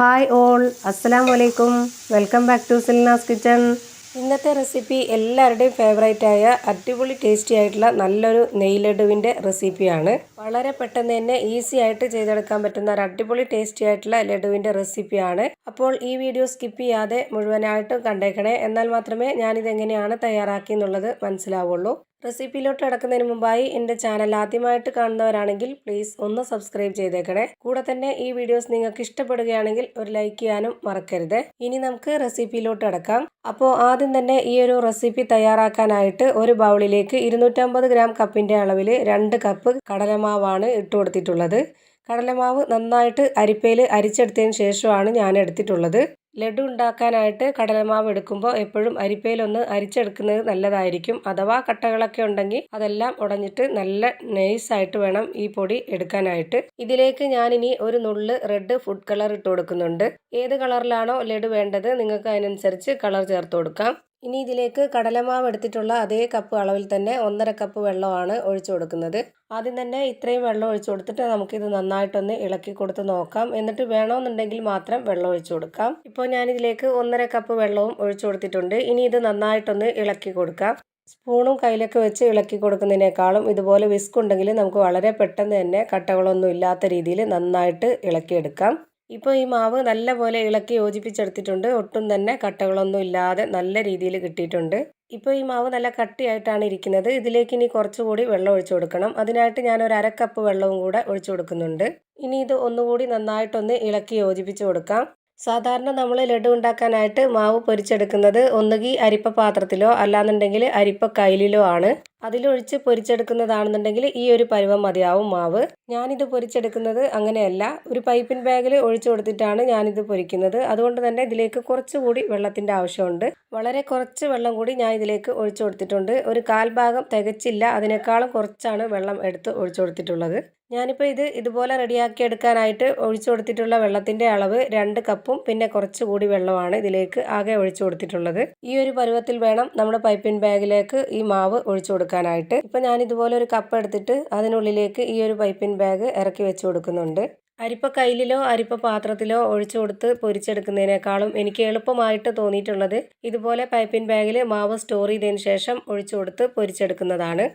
Hi all അസ്സലാം വലൈക്കും welcome back to Silna's kitchen ഇന്നത്തെ റെസിപ്പി എല്ലാവരുടെയും ഫേവറേറ്റ് ആയ അടിപൊളി ടേസ്റ്റി ആയിട്ടുള്ള നല്ലൊരു നെയ് ലഡുവിന്റെ റെസിപ്പിയാണ് വളരെ പെട്ടെന്ന് തന്നെ ഈസി ആയിട്ട് ചെയ്തെടുക്കാൻ പറ്റുന്ന ഒരു അടിപൊളി ടേസ്റ്റി ആയിട്ടുള്ള ലഡുവിന്റെ റെസിപ്പിയാണ് അപ്പോൾ ഈ വീഡിയോ സ്കിപ്പ് ചെയ്യാതെ മുഴുവനായിട്ടും കണ്ടേക്കണേ. എന്നാൽ മാത്രമേ ഞാനിതെങ്ങനെയാണ് തയ്യാറാക്കി എന്നുള്ളത് മനസ്സിലാവുള്ളൂ. റെസിപ്പിയിലോട്ട് കിടക്കുന്നതിന് മുമ്പായി എന്റെ ചാനൽ ആദ്യമായിട്ട് കാണുന്നവരാണെങ്കിൽ പ്ലീസ് ഒന്ന് സബ്സ്ക്രൈബ് ചെയ്തേക്കണേ. കൂടെ തന്നെ ഈ വീഡിയോസ് നിങ്ങൾക്ക് ഇഷ്ടപ്പെടുകയാണെങ്കിൽ ഒരു ലൈക്ക് ചെയ്യാനും മറക്കരുത്. ഇനി നമുക്ക് റെസിപ്പിയിലോട്ട് കിടക്കാം. അപ്പോൾ ആദ്യം തന്നെ ഈ ഒരു റെസിപ്പി തയ്യാറാക്കാനായിട്ട് ഒരു ബൗളിലേക്ക് ഇരുന്നൂറ്റമ്പത് ഗ്രാം കപ്പിന്റെ അളവിൽ രണ്ട് കപ്പ് കടലമാവാണ് ഇട്ട് കൊടുത്തിട്ടുള്ളത്. കടലമാവ് നന്നായിട്ട് അരിപ്പയിൽ അരിച്ചെടുത്തതിന് ശേഷമാണ് ഞാൻ എടുത്തിട്ടുള്ളത്. ലഡു ഉണ്ടാക്കാനായിട്ട് കടലമാവ് എടുക്കുമ്പോൾ എപ്പോഴും അരിപ്പയിലൊന്ന് അരിച്ചെടുക്കുന്നത് നല്ലതായിരിക്കും. അഥവാ കട്ടകളൊക്കെ ഉണ്ടെങ്കിൽ അതെല്ലാം ഉടഞ്ഞിട്ട് നല്ല നൈസായിട്ട് വേണം ഈ പൊടി എടുക്കാനായിട്ട്. ഇതിലേക്ക് ഞാനിനി ഒരു നുള്ള് റെഡ് ഫുഡ് കളർ ഇട്ട് കൊടുക്കുന്നുണ്ട്. ഏത് കളറിലാണോ ലഡു വേണ്ടത് നിങ്ങൾക്ക് അതിനനുസരിച്ച് കളർ ചേർത്ത് കൊടുക്കാം. ഇനി ഇതിലേക്ക് കടലമാവ് എടുത്തിട്ടുള്ള അതേ കപ്പ് അളവിൽ തന്നെ ഒന്നര കപ്പ് വെള്ളമാണ് ഒഴിച്ചു കൊടുക്കുന്നത്. ആദ്യം തന്നെ ഇത്രയും വെള്ളം ഒഴിച്ചു കൊടുത്തിട്ട് നമുക്കിത് നന്നായിട്ടൊന്ന് ഇളക്കി കൊടുത്ത് നോക്കാം. എന്നിട്ട് വേണമെന്നുണ്ടെങ്കിൽ മാത്രം വെള്ളം ഒഴിച്ചു കൊടുക്കാം. ഇപ്പോൾ ഞാനിതിലേക്ക് ഒന്നര കപ്പ് വെള്ളവും ഒഴിച്ചു കൊടുത്തിട്ടുണ്ട്. ഇനി ഇത് നന്നായിട്ടൊന്ന് ഇളക്കി കൊടുക്കാം. സ്പൂണും കയ്യിലൊക്കെ വെച്ച് ഇളക്കി കൊടുക്കുന്നതിനേക്കാളും ഇതുപോലെ വിസ്ക് ഉണ്ടെങ്കിൽ നമുക്ക് വളരെ പെട്ടെന്ന് തന്നെ കട്ടകളൊന്നും ഇല്ലാത്ത രീതിയിൽ നന്നായിട്ട് ഇളക്കിയെടുക്കാം. ഇപ്പോൾ ഈ മാവ് നല്ലപോലെ ഇളക്കി യോജിപ്പിച്ചെടുത്തിട്ടുണ്ട്. ഒട്ടും തന്നെ കട്ടകളൊന്നും ഇല്ലാതെ നല്ല രീതിയിൽ കിട്ടിയിട്ടുണ്ട്. ഇപ്പോൾ ഈ മാവ് നല്ല കട്ടിയായിട്ടാണ് ഇരിക്കുന്നത്. ഇതിലേക്ക് ഇനി കുറച്ചുകൂടി വെള്ളം ഒഴിച്ചു കൊടുക്കണം. അതിനായിട്ട് ഞാൻ ഒരു അരക്കപ്പ് വെള്ളവും കൂടെ ഒഴിച്ചു കൊടുക്കുന്നുണ്ട്. ഇനി ഇത് ഒന്നുകൂടി നന്നായിട്ടൊന്ന് ഇളക്കി യോജിപ്പിച്ച് കൊടുക്കാം. സാധാരണ നമ്മൾ ലഡു ഉണ്ടാക്കാനായിട്ട് മാവ് പൊരിച്ചെടുക്കുന്നത് ഒന്നുകിൽ അരിപ്പ പാത്രത്തിലോ അല്ലാന്നുണ്ടെങ്കിൽ അരിപ്പ കയ്യിലോ ആണ്. അതിലൊഴിച്ച് പൊരിച്ചെടുക്കുന്നതാണെന്നുണ്ടെങ്കിൽ ഈ ഒരു പരുവം മതിയാവും മാവ്. ഞാനിത് പൊരിച്ചെടുക്കുന്നത് അങ്ങനെയല്ല. ഒരു പൈപ്പിൻ ബാഗിൽ ഒഴിച്ചു കൊടുത്തിട്ടാണ് ഞാനിത് പൊരിക്കുന്നത്. അതുകൊണ്ട് തന്നെ ഇതിലേക്ക് കുറച്ചുകൂടി വെള്ളത്തിന്റെ ആവശ്യമുണ്ട്. വളരെ കുറച്ച് വെള്ളം കൂടി ഞാൻ ഇതിലേക്ക് ഒഴിച്ചു കൊടുത്തിട്ടുണ്ട്. ഒരു കാൽഭാഗം തികച്ചില്ല. അതിനേക്കാളും കുറച്ചാണ് വെള്ളം എടുത്ത് ഒഴിച്ചു കൊടുത്തിട്ടുള്ളത്. ഞാനിപ്പോൾ ഇത് ഇതുപോലെ റെഡിയാക്കി എടുക്കാനായിട്ട് ഒഴിച്ചു കൊടുത്തിട്ടുള്ള വെള്ളത്തിന്റെ അളവ് രണ്ട് കപ്പും പിന്നെ കുറച്ചുകൂടി വെള്ളമാണ് ഇതിലേക്ക് ആകെ ഒഴിച്ചു കൊടുത്തിട്ടുള്ളത്. ഈ ഒരു പരുവത്തിൽ വേണം നമ്മുടെ പൈപ്പിൻ ബാഗിലേക്ക് ഈ മാവ് ഒഴിച്ചു കൊടുക്കാനായിട്ട്. ഇപ്പം ഞാൻ ഇതുപോലെ ഒരു കപ്പ് എടുത്തിട്ട് അതിനുള്ളിലേക്ക് ഈ ഒരു പൈപ്പിൻ ബാഗ് ഇറക്കി വെച്ച് കൊടുക്കുന്നുണ്ട്. അരിപ്പ കയ്യിലോ അരിപ്പ പാത്രത്തിലോ ഒഴിച്ചു കൊടുത്ത് പൊരിച്ചെടുക്കുന്നതിനേക്കാളും എനിക്ക് എളുപ്പമായിട്ട് തോന്നിയിട്ടുള്ളത് ഇതുപോലെ പൈപ്പിൻ ബാഗിൽ മാവ് സ്റ്റോർ ചെയ്തതിന് ശേഷം ഒഴിച്ചു കൊടുത്ത് പൊരിച്ചെടുക്കുന്നതാണ്.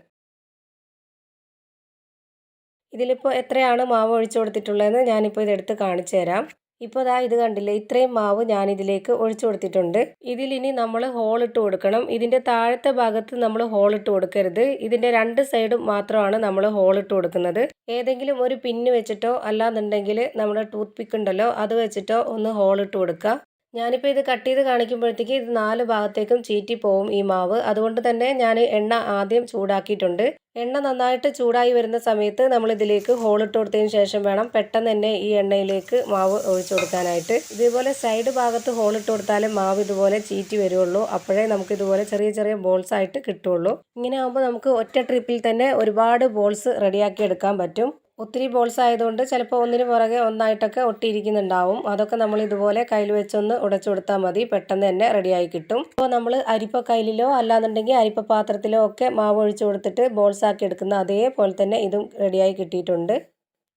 ഇതിലിപ്പോൾ എത്രയാണ് മാവ് ഒഴിച്ചു കൊടുത്തിട്ടുള്ളതെന്ന് ഞാനിപ്പോൾ ഇതെടുത്ത് കാണിച്ചു തരാം ഇപ്പോൾ ദാ ഇത് കണ്ടില്ലേ? ഇത്രയും മാവ് ഞാൻ ഇതിലേക്ക് ഒഴിച്ചു കൊടുത്തിട്ടുണ്ട്. ഇതിലിനി നമ്മൾ ഹോൾ ഇട്ട് കൊടുക്കണം. ഇതിന്റെ താഴത്തെ ഭാഗത്ത് നമ്മൾ ഹോൾ ഇട്ട് കൊടുക്കരുത്. ഇതിന്റെ രണ്ട് സൈഡും മാത്രമാണ് നമ്മൾ ഹോൾ ഇട്ട് കൊടുക്കുന്നത്. ഏതെങ്കിലും ഒരു പിന്ന് വെച്ചിട്ടോ അല്ലാന്നുണ്ടെങ്കിൽ നമ്മുടെ ടൂത്ത് പിക്ക് ഉണ്ടല്ലോ അത് വെച്ചിട്ടോ ഒന്ന് ഹോൾ ഇട്ട് കൊടുക്കുക ഞാനിപ്പോൾ ഇത് കട്ട് ചെയ്ത് കാണിക്കുമ്പോഴത്തേക്ക് ഇത് നാല് ഭാഗത്തേക്കും ചീറ്റി പോവും ഈ മാവ്. അതുകൊണ്ട് തന്നെ ഞാൻ എണ്ണ ആദ്യം ചൂടാക്കിയിട്ടുണ്ട്. എണ്ണ നന്നായിട്ട് ചൂടായി വരുന്ന സമയത്ത് നമ്മൾ ഇതിലേക്ക് ഹോളിട്ട് കൊടുത്തതിന് ശേഷം വേണം പെട്ടെന്ന് തന്നെ ഈ എണ്ണയിലേക്ക് മാവ് ഒഴിച്ചു കൊടുക്കാനായിട്ട്. ഇതേപോലെ സൈഡ് ഭാഗത്ത് ഹോളിട്ട് കൊടുത്താലേ മാവ് ഇതുപോലെ ചീറ്റി വരുള്ളൂ. അപ്പോഴേ നമുക്ക് ഇതുപോലെ ചെറിയ ചെറിയ ബോൾസ് ആയിട്ട് കിട്ടുള്ളൂ. ഇങ്ങനെ ആകുമ്പോൾ നമുക്ക് ഒറ്റ ട്രിപ്പിൽ തന്നെ ഒരുപാട് ബോൾസ് റെഡിയാക്കി എടുക്കാൻ പറ്റും. ഒത്തിരി ബോൾസ് ആയതുകൊണ്ട് ചിലപ്പോൾ ഒന്നിന് പുറകെ ഒന്നായിട്ടൊക്കെ ഒട്ടിയിരിക്കുന്നുണ്ടാവും. അതൊക്കെ നമ്മൾ ഇതുപോലെ കയ്യിൽ വെച്ചൊന്ന് ഉടച്ചു കൊടുത്താൽ മതി. പെട്ടെന്ന് തന്നെ റെഡിയായി കിട്ടും. അപ്പോൾ നമ്മൾ അരിപ്പ കയ്യിലോ അല്ലാന്നുണ്ടെങ്കിൽ അരിപ്പ പാത്രത്തിലോ ഒക്കെ മാവ് ഒഴിച്ചു കൊടുത്തിട്ട് ബോൾസ് ആക്കി എടുക്കുന്ന അതേപോലെ തന്നെ ഇതും റെഡിയായി കിട്ടിയിട്ടുണ്ട്.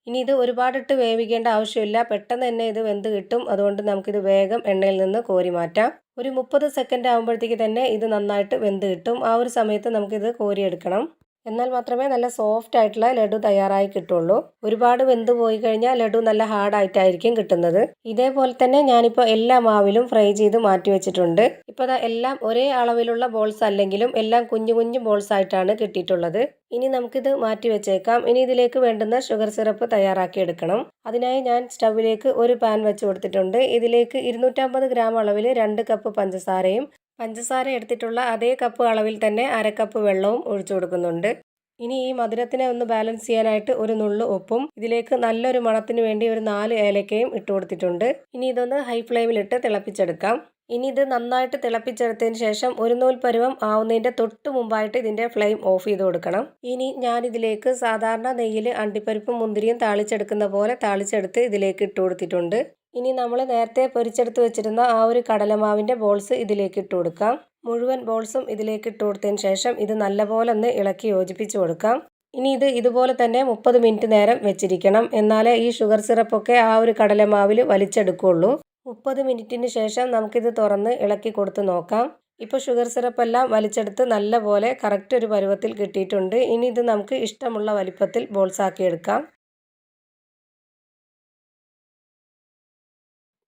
ഇനി ഇത് ഒരുപാടിട്ട് വേവിക്കേണ്ട ആവശ്യമില്ല. പെട്ടെന്ന് തന്നെ ഇത് വെന്ത് കിട്ടും. അതുകൊണ്ട് നമുക്കിത് വേഗം എണ്ണയിൽ നിന്ന് കോരി മാറ്റാം. ഒരു മുപ്പത് സെക്കൻഡ് ആകുമ്പോഴത്തേക്ക് തന്നെ ഇത് നന്നായിട്ട് വെന്ത് കിട്ടും. ആ ഒരു സമയത്ത് നമുക്കിത് കോരിയെടുക്കണം. എന്നാൽ മാത്രമേ നല്ല സോഫ്റ്റ് ആയിട്ടുള്ള ലഡു തയ്യാറായി കിട്ടുള്ളൂ. ഒരുപാട് വെന്ത് പോയി കഴിഞ്ഞാൽ ലഡു നല്ല ഹാർഡ് ആയിട്ടായിരിക്കും കിട്ടുന്നത്. ഇതേപോലെ തന്നെ ഞാനിപ്പോൾ എല്ലാ മാവിലും ഫ്രൈ ചെയ്ത് മാറ്റി വെച്ചിട്ടുണ്ട്. ഇപ്പോൾ എല്ലാം ഒരേ അളവിലുള്ള ബോൾസ് അല്ലെങ്കിലും എല്ലാം കുഞ്ഞു കുഞ്ഞു ബോൾസ് ആയിട്ടാണ് കിട്ടിയിട്ടുള്ളത്. ഇനി നമുക്കിത് മാറ്റി വെച്ചേക്കാം. ഇനി ഇതിലേക്ക് വേണ്ടുന്ന ഷുഗർ സിറപ്പ് തയ്യാറാക്കി എടുക്കണം. അതിനായി ഞാൻ സ്റ്റൗവിലേക്ക് ഒരു പാൻ വെച്ച് കൊടുത്തിട്ടുണ്ട്. ഇതിലേക്ക് ഇരുന്നൂറ്റമ്പത് ഗ്രാം അളവിൽ രണ്ട് കപ്പ് പഞ്ചസാരയും പഞ്ചസാര എടുത്തിട്ടുള്ള അതേ കപ്പ് അളവിൽ തന്നെ അരക്കപ്പ് വെള്ളവും ഒഴിച്ചു കൊടുക്കുന്നുണ്ട്. ഇനി ഈ മധുരത്തിനെ ഒന്ന് ബാലൻസ് ചെയ്യാനായിട്ട് ഒരു നുള്ളു ഉപ്പും ഇതിലേക്ക് നല്ലൊരു മണത്തിന് വേണ്ടി ഒരു നാല് ഏലക്കയും ഇട്ട് കൊടുത്തിട്ടുണ്ട്. ഇനി ഇതൊന്ന് ഹൈ ഫ്ലെയിമിലിട്ട് തിളപ്പിച്ചെടുക്കാം. ഇനി ഇത് നന്നായിട്ട് തിളപ്പിച്ചെടുത്തതിന് ശേഷം ഒരു നൂൽ പരുവം ആവുന്നതിന്റെ തൊട്ട് മുമ്പായിട്ട് ഇതിന്റെ ഫ്ലെയിം ഓഫ് ചെയ്ത് കൊടുക്കണം. ഇനി ഞാൻ ഇതിലേക്ക് സാധാരണ നെയ്യിൽ അണ്ടിപ്പരിപ്പും മുന്തിരിയും താളിച്ചെടുക്കുന്ന പോലെ താളിച്ചെടുത്ത് ഇതിലേക്ക് ഇട്ട് കൊടുത്തിട്ടുണ്ട്. ഇനി നമ്മൾ നേരത്തെ പൊരിച്ചെടുത്ത് വെച്ചിരുന്ന ആ ഒരു കടലമാവിന്റെ ബോൾസ് ഇതിലേക്ക് ഇട്ട് കൊടുക്കാം. മുഴുവൻ ബോൾസും ഇതിലേക്ക് ഇട്ട് കൊടുത്തതിന് ശേഷം ഇത് നല്ലപോലെ ഒന്ന് ഇളക്കി യോജിപ്പിച്ച് കൊടുക്കാം. ഇനി ഇത് ഇതുപോലെ തന്നെ മുപ്പത് മിനിറ്റ് നേരം വെച്ചിരിക്കണം. എന്നാലേ ഈ ഷുഗർ സിറപ്പൊക്കെ ആ ഒരു കടലമാവിൽ വലിച്ചെടുക്കുകയുള്ളൂ മുപ്പത് മിനിറ്റിന് ശേഷം നമുക്കിത് തുറന്ന് ഇളക്കി കൊടുത്ത് നോക്കാം. ഇപ്പോൾ ഷുഗർ സിറപ്പെല്ലാം വലിച്ചെടുത്ത് നല്ലപോലെ കറക്റ്റ് ഒരു പരുവത്തിൽ കിട്ടിയിട്ടുണ്ട്. ഇനി ഇത് നമുക്ക് ഇഷ്ടമുള്ള വലിപ്പത്തിൽ ബോൾസ് ആക്കി എടുക്കാം.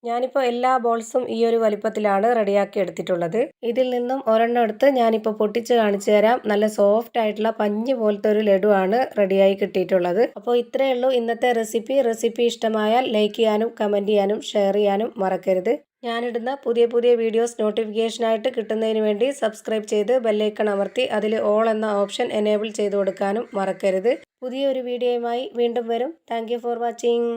ഞാനിപ്പോൾ എല്ലാ ബോൾസും ഈ ഒരു വലിപ്പത്തിലാണ് റെഡിയാക്കി എടുത്തിട്ടുള്ളത്. ഇതിൽ നിന്നും ഒരെണ്ണം എടുത്ത് ഞാനിപ്പോൾ പൊട്ടിച്ച് കാണിച്ചു തരാം. നല്ല സോഫ്റ്റ് ആയിട്ടുള്ള പഞ്ഞ് പോലത്തെ ഒരു ആണ് റെഡിയായി കിട്ടിയിട്ടുള്ളത്. അപ്പോൾ ഇത്രയേ ഉള്ളൂ ഇന്നത്തെ റെസിപ്പി. റെസിപ്പി ഇഷ്ടമായാൽ ലൈക്ക് ചെയ്യാനും കമന്റ് ചെയ്യാനും ഷെയർ ചെയ്യാനും മറക്കരുത്. ഞാനിടുന്ന പുതിയ പുതിയ വീഡിയോസ് നോട്ടിഫിക്കേഷനായിട്ട് കിട്ടുന്നതിന് വേണ്ടി സബ്സ്ക്രൈബ് ചെയ്ത് ബെല്ലൈക്കൺ അമർത്തി അതിൽ ഓൾ എന്ന ഓപ്ഷൻ എനേബിൾ ചെയ്ത് കൊടുക്കാനും മറക്കരുത്. പുതിയൊരു വീഡിയോയുമായി വീണ്ടും വരും. Thank for watching.